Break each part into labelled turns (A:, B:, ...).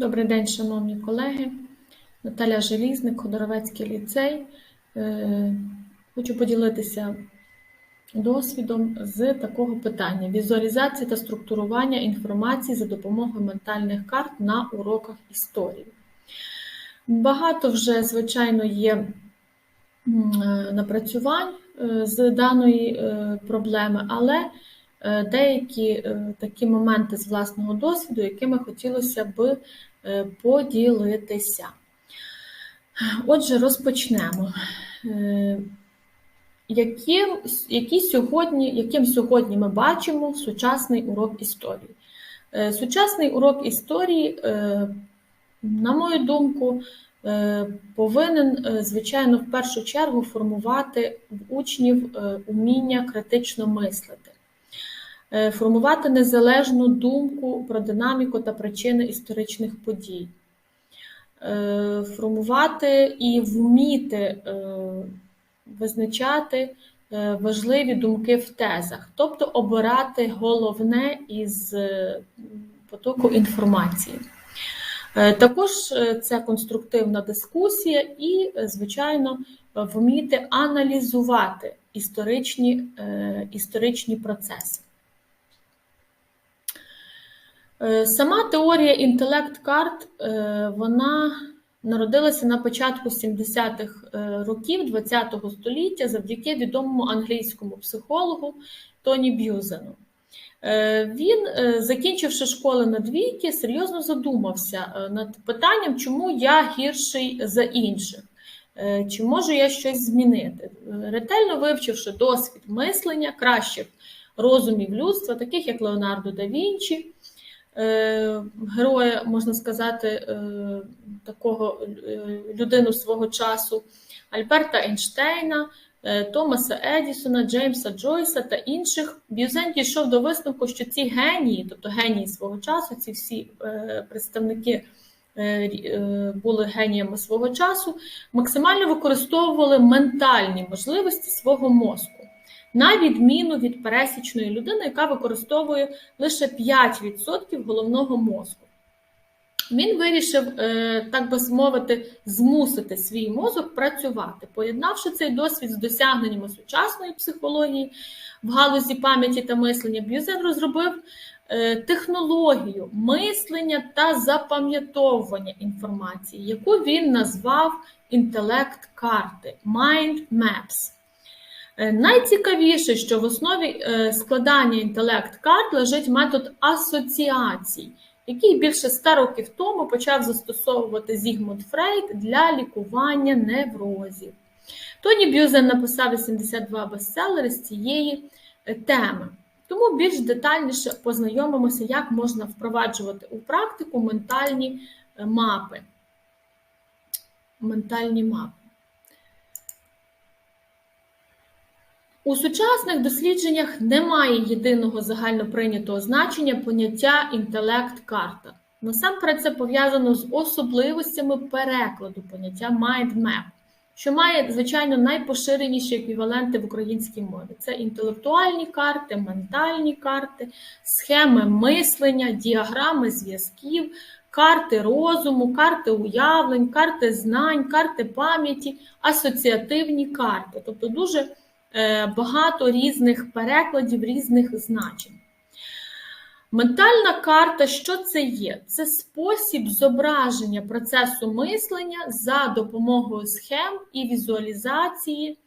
A: Добрий день, шановні колеги. Наталя Желізник, Ходоровецький ліцей. Е, Хочу поділитися досвідом з такого питання: візуалізація та структурування інформації за допомогою ментальних карт на уроках історії. Багато вже, звичайно, є е, напрацювань е, з даної проблеми, але деякі такі моменти з власного досвіду, якими хотілося б поділитися. Отже, розпочнемо. Е, Яким, які сьогодні, яким сьогодні ми бачимо сучасний урок історії? Е, Сучасний урок історії, е, на мою думку, е, повинен, е, звичайно, в першу чергу формувати в учнів е, уміння критично мислити, е, формувати незалежну думку про динаміку та причини історичних подій, е, формувати і вміти е, визначати е, важливі думки в тезах, тобто обирати головне із е, потоку інформації. Е, Також е, це конструктивна дискусія і, е, звичайно, е, вміти аналізувати історичні, е, історичні процеси. Е, Сама теорія інтелект-карт е, вона народилася на початку 70-х е, років ХХ століття завдяки відомому англійському психологу Тоні Б'юзену. Він, закінчивши школи на двійки, серйозно задумався над питанням, чому я гірший за інших, чи можу я щось змінити. Ретельно вивчивши досвід мислення кращих розумів людства, таких як Леонардо да Вінчі, героя, можна сказати, е, такого е, людину свого часу, Альберта Ейнштейна, е, Томаса Едісона, Джеймса Джойса та інших, Б'юзен дійшов до висновку, що ці генії, тобто генії свого часу, ці всі е, представники е, е, були геніями свого часу, максимально використовували ментальні можливості свого мозку. На відміну від пересічної людини, яка використовує лише 5% головного мозку. Він вирішив, е, так би мовити, змусити свій мозок працювати, поєднавши цей досвід з досягненнями сучасної психології в галузі пам'яті та мислення. Б'юзен розробив е, технологію мислення та запам'ятовування інформації, яку він назвав інтелект-карти Mind Maps. Е, Найцікавіше, що в основі е, складання інтелект-карт лежить метод асоціацій, який більше ста років тому почав застосовувати Зігмунд Фрейд для лікування неврозів. Тоні Б'юзен написав 82 бестселери з цієї е, теми. Тому більш детальніше познайомимося, як можна впроваджувати у практику ментальні мапи. Ментальні мапи. У сучасних дослідженнях немає єдиного загальноприйнятого значення поняття інтелект-карта. Насамперед це пов'язано з особливостями перекладу поняття mind map, що має, звичайно, найпоширеніші еквіваленти в українській мові. Це інтелектуальні карти, ментальні карти, схеми мислення, діаграми зв'язків, карти розуму, карти уявлень, карти знань, карти пам'яті, асоціативні карти. Тобто дуже багато різних перекладів, різних значень. Ментальна карта, що це є? Це спосіб зображення процесу мислення за допомогою схем і візуалізації,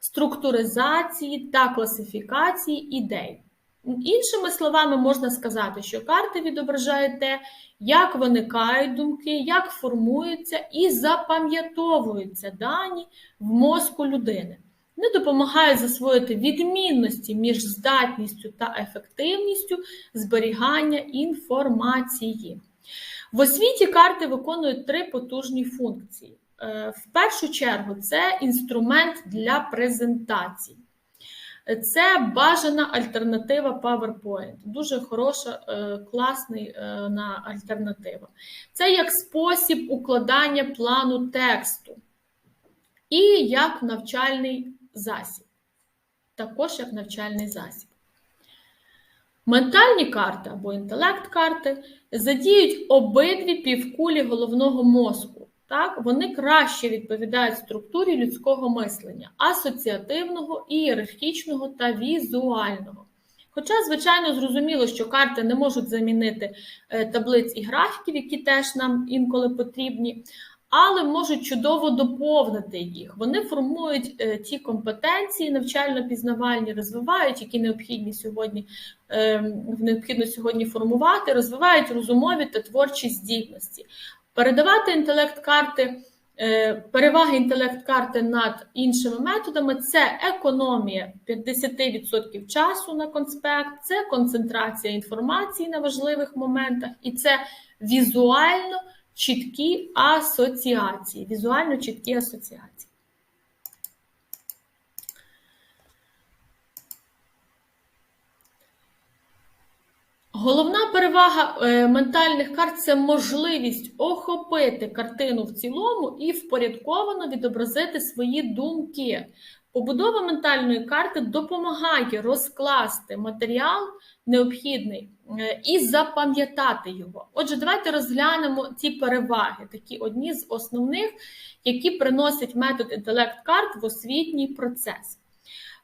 A: структуризації та класифікації ідей. Іншими словами, можна сказати, що карти відображають те, як виникають думки, як формуються і запам'ятовуються дані в мозку людини. Вони допомагають засвоїти відмінності між здатністю та ефективністю зберігання інформації. В освіті карти виконують три потужні функції. Е, В першу чергу, це інструмент для презентацій. Це бажана альтернатива PowerPoint. Дуже хороша, е, класна альтернатива. Це як спосіб укладання плану тексту і як навчальний засіб. Також як навчальний засіб. Ментальні карти або інтелект-карти задіють обидві півкулі головного мозку. Так, вони краще відповідають структурі людського мислення асоціативного, ієрархічного та візуального. Хоча, звичайно, зрозуміло, що карти не можуть замінити е, таблиць і графіків, які теж нам інколи потрібні, але можуть чудово доповнити їх. Вони формують е, ті компетенції, навчально-пізнавальні, розвивають, які необхідні сьогодні ем, необхідно сьогодні формувати, розвивають розумові та творчі здібності. Передавати інтелект-карти, е, переваги інтелект-карти над іншими методами це економія 50% часу на конспект, це концентрація інформації на важливих моментах, і це візуально чіткі асоціації. Візуально чіткі асоціації. Головна перевага е, ментальних карт це можливість охопити картину в цілому і впорядковано відобразити свої думки. Побудова ментальної карти допомагає розкласти матеріал необхідний е, і запам'ятати його. Отже, давайте розглянемо ці переваги, такі одні з основних, які приносять метод інтелект-карт в освітній процес.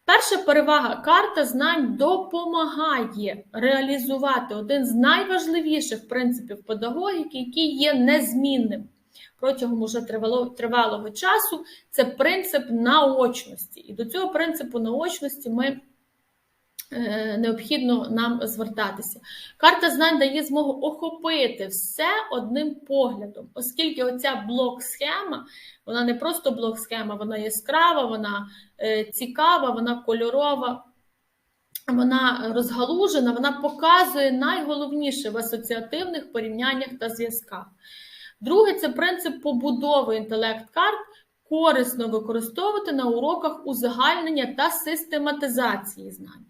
A: Перша перевага карта знань допомагає реалізувати один з найважливіших принципів педагогіки, який є незмінним протягом уже тривалого часу. Це принцип наочності. І до цього принципу наочності ми Е, необхідно нам звертатися. Карта знань дає змогу охопити все одним поглядом, оскільки оця блок-схема, вона не просто блок-схема, вона яскрава, вона е, цікава, вона кольорова. Вона розгалужена, вона показує найголовніше в асоціативних порівняннях та зв'язках. Друге, це принцип побудови інтелект-карт, корисно використовувати на уроках узагальнення та систематизації знань.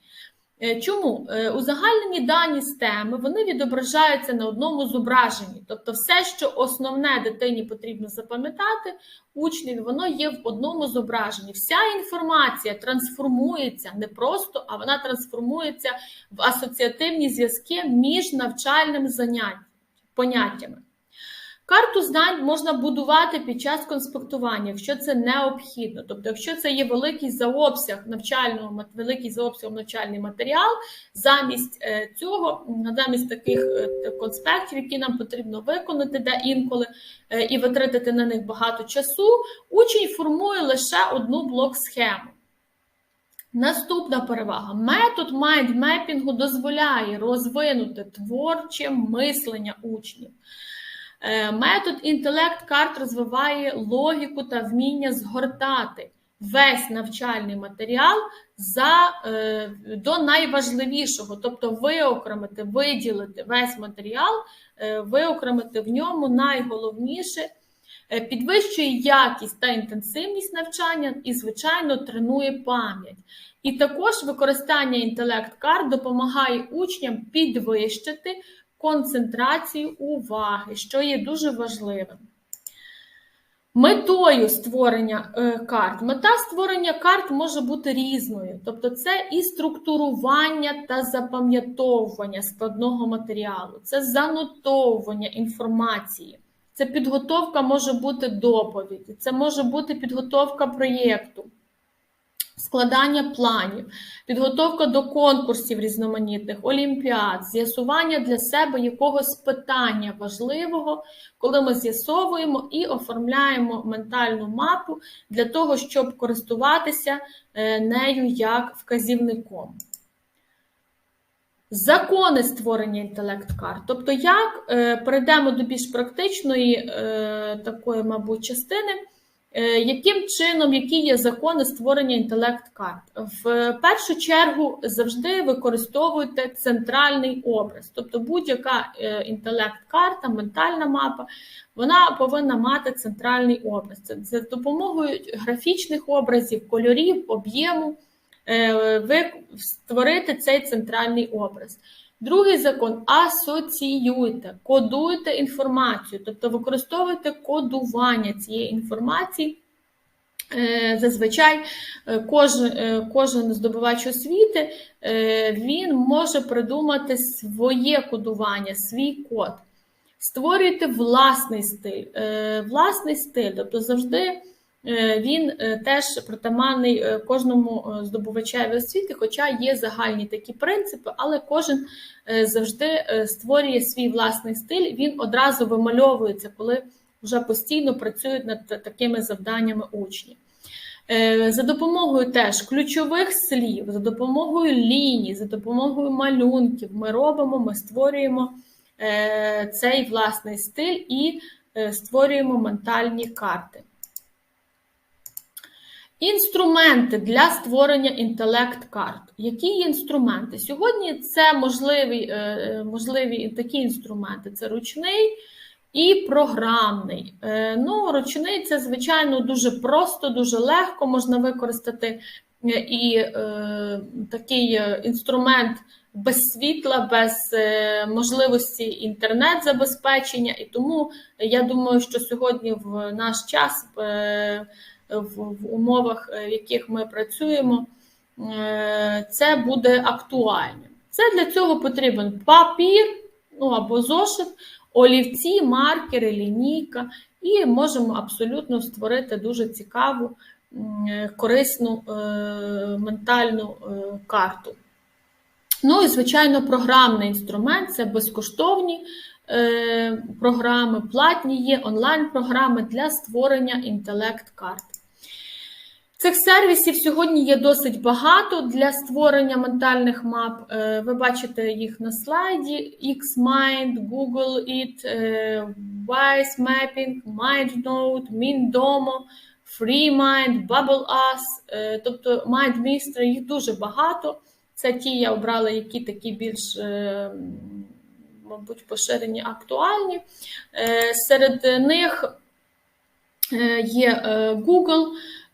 A: Е, чому е, узагальнені дані з теми вони відображаються на одному зображенні, тобто все, що основне дитині потрібно запам'ятати, учневі, воно є в одному зображенні. Вся інформація трансформується не просто, а вона трансформується в асоціативні зв'язки між навчальними заняттями, поняттями. Карту знань можна будувати під час конспектування, якщо це необхідно. Тобто, якщо це є великий за обсяг навчального великий за обсягом навчальний матеріал, замість е, цього, замість таких е, конспектів, які нам потрібно виконати, де інколи е, і витратити на них багато часу, учень формує лише одну блок-схему. Наступна перевага. Метод майндмепінгу дозволяє розвинути творче мислення учнів. Е, метод інтелект карт розвиває логіку та вміння згортати весь навчальний матеріал за, е, до найважливішого, тобто виокремити, виділити весь матеріал, е, виокремити в ньому найголовніше. Підвищує якість та інтенсивність навчання і, звичайно, тренує пам'ять. І також використання інтелект-карт допомагає учням підвищити концентрацію уваги, що є дуже важливим. Метою створення е, карт. Мета створення карт може бути різною. Тобто, це і структурування та запам'ятовування складного матеріалу, це занотовування інформації, це підготовка може бути доповіді, це може бути підготовка проєкту складання планів, підготовка до конкурсів різноманітних, олімпіад, з'ясування для себе якогось питання важливого, коли ми з'ясовуємо і оформляємо ментальну мапу для того, щоб користуватися е, нею як вказівником. Закони створення інтелект-карт. Тобто, як е, перейдемо до більш практичної е, такої, мабуть, частини. Е, яким чином, які є закони створення інтелект-карт? В першу чергу завжди використовуйте центральний образ, тобто будь-яка е, інтелект-карта, ментальна мапа, вона повинна мати центральний образ. Це за допомогою графічних образів, кольорів, об'єму, е, ви створити цей центральний образ. Другий закон асоціюйте, кодуйте інформацію, тобто використовуйте кодування цієї інформації Е, Зазвичай е, кожен, кожен здобувач освіти е, він може придумати своє кодування, свій код. Створюйте власний стиль. Власний стиль, тобто завжди він е, теж притаманний е, кожному е, здобувачеві освіти, хоча є загальні такі принципи, але кожен е, завжди е, створює свій власний стиль, він одразу вимальовується, коли вже постійно працюють над такими завданнями учні. Е, За допомогою теж ключових слів, за допомогою ліній, за допомогою малюнків ми робимо, ми створюємо е, цей власний стиль і е, створюємо ментальні карти. Інструменти для створення інтелект-карт. Які інструменти? Сьогодні це можливі, е, е, можливі такі інструменти: це ручний і програмний. Е, Ну, ручний це, звичайно, дуже просто, дуже легко можна використати і е, такий інструмент без світла, без можливості інтернет-забезпечення. І тому я думаю, що сьогодні в наш час. е, в, умовах, е, в яких ми працюємо, е, це буде актуальним. Це для цього потрібен папір ну, або зошит, олівці, маркери, лінійка, і можемо абсолютно створити дуже цікаву, е, корисну ментальну карту. Ну і, звичайно, програмний інструмент це безкоштовні програми, платні є онлайн-програми для створення інтелект-карт. Цих сервісів сьогодні є досить багато для створення ментальних мап. Е, Ви бачите їх на слайді: XMind, Google It, е, Wise Mapping, MindNote, MinDomo, FreeMind, BubbleUs, е, тобто MindMeister, їх дуже багато. Це ті я обрала, які такі більш, мабуть, поширені, актуальні. Серед них є Google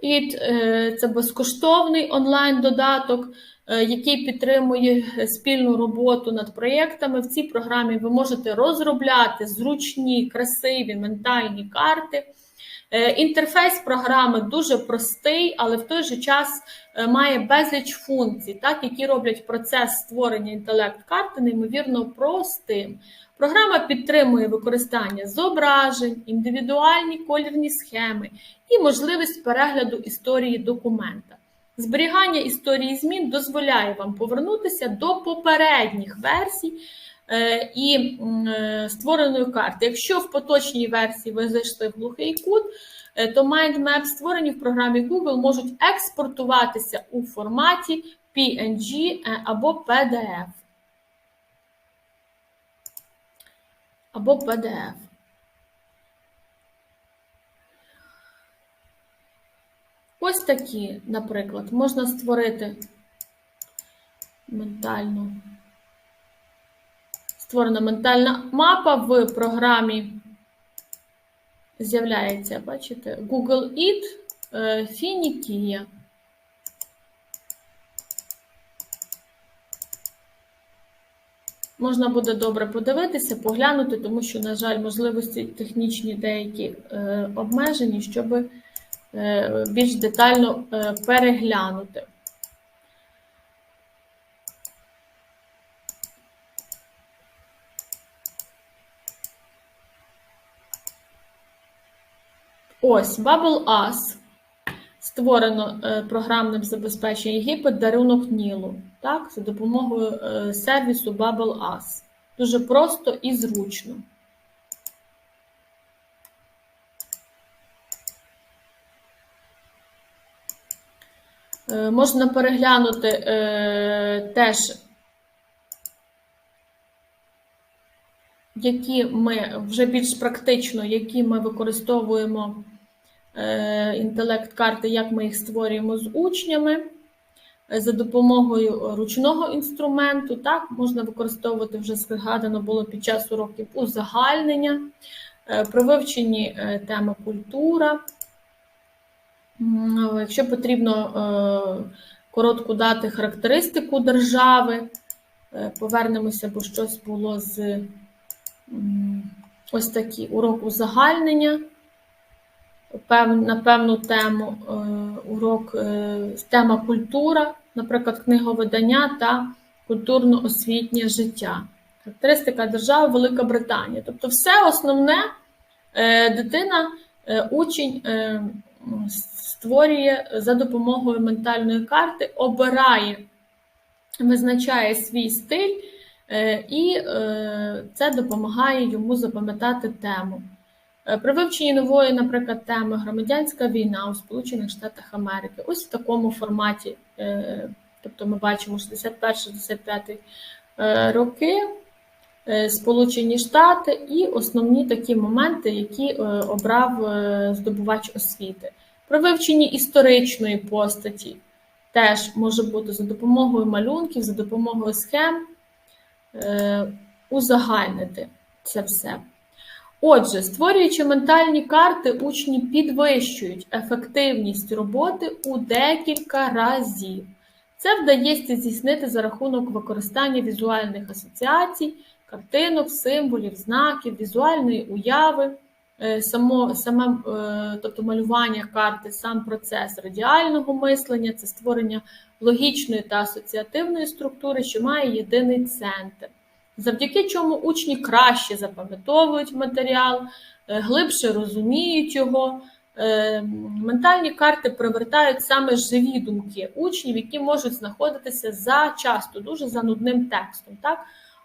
A: It, е, це безкоштовний онлайн-додаток, е, який підтримує спільну роботу над проєктами. В цій програмі ви можете розробляти зручні, красиві ментальні карти. Е, Інтерфейс програми дуже простий, але в той же час е, має безліч функцій, так, які роблять процес створення інтелект-карти неймовірно простим. Програма підтримує використання зображень, індивідуальні колірні схеми і можливість перегляду історії документа. Зберігання історії змін дозволяє вам повернутися до попередніх версій і м, е, створеної карти. Якщо в поточній версії ви зайшли в глухий кут, е, то mindmap, створені в програмі Google, можуть експортуватися у форматі PNG е, або PDF. Або PDF. Ось такі, наприклад, можна створити ментальну. Створена ментальна мапа в програмі. З'являється, бачите, Google It, е, Фінікія. Можна буде добре подивитися, поглянути, тому що, на жаль, можливості технічні деякі е, обмежені, щоб е, більш детально переглянути. Ось BubbleUs створено е, програмним забезпеченням Єгипет дарунок Нілу, так, за допомогою е, сервісу BubbleUs. Дуже просто і зручно. Е, Можна переглянути е, теж, які ми вже більш практично, які ми використовуємо інтелект-карти, як ми їх створюємо з учнями. Е, За допомогою ручного інструменту, так, можна використовувати вже згадано було під час уроків узагальнення, е, при вивченні е, теми культура. Якщо потрібно е, коротку дати характеристику держави, е, повернемося, бо щось було з ось такі урок узагальнення. На певну тему е, урок е, тема культура, наприклад, книговидання та культурно-освітнє життя. Характеристика держави Велика Британія. Тобто, все основне е, дитина, учень створює за допомогою ментальної карти, обирає, визначає свій стиль, і це допомагає йому запам'ятати тему. Е, При вивченні нової, наприклад, теми громадянська війна у Сполучених Штатах Америки, ось в такому форматі, е, тобто ми бачимо 61-65 е, роки, Сполучені Штати і основні такі моменти, які обрав здобувач освіти. При вивченні історичної постаті теж може бути за допомогою малюнків, за допомогою схем узагальнити це все. Отже, створюючи ментальні карти, учні підвищують ефективність роботи у декілька разів. Це вдається здійснити за рахунок використання візуальних асоціацій, картинок, символів, знаків, візуальної уяви, е, само, саме, е, тобто малювання карти, сам процес радіального мислення, це створення логічної та асоціативної структури, що має єдиний центр завдяки чому учні краще запам'ятовують матеріал, е, глибше розуміють його. Е, Ментальні карти привертають саме живі думки учнів, які можуть знаходитися за часто дуже за нудним текстом, так?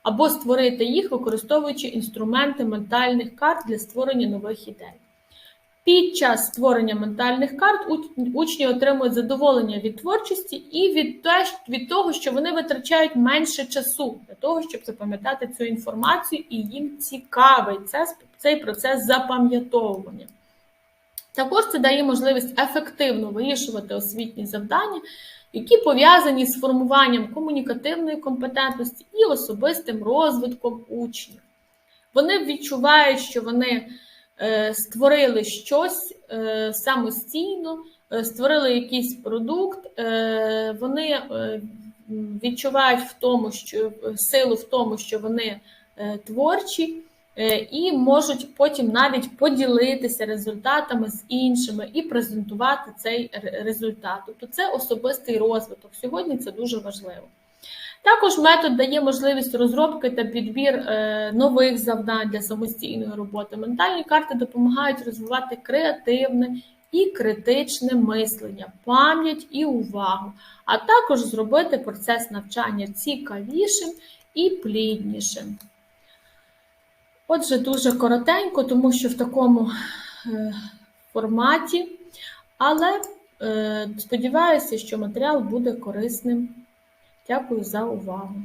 A: або створити їх, використовуючи інструменти ментальних карт для створення нових ідей. Під час створення ментальних карт учні отримують задоволення від творчості і від, те- від того, що вони витрачають менше часу для того, щоб запам'ятати цю інформацію, і їм цікавий це, цей процес запам'ятовування. Також це дає можливість ефективно вирішувати освітні завдання, які пов'язані з формуванням комунікативної компетентності і особистим розвитком учнів. Вони відчувають, що вони створили щось е, самостійно, е, створили якийсь продукт, е, вони е, відчувають в тому, що силу в тому, що вони е, творчі, е, і можуть потім навіть поділитися результатами з іншими і презентувати цей результат. Тобто це особистий розвиток. Сьогодні це дуже важливо. Також метод дає можливість розробки та підбір е, нових завдань для самостійної роботи. Ментальні карти допомагають розвивати креативне і критичне мислення, пам'ять і увагу, а також зробити процес навчання цікавішим і пліднішим. Отже, дуже коротенько, тому що в такому е, форматі, але е, сподіваюся, що матеріал буде корисним. Дякую за увагу.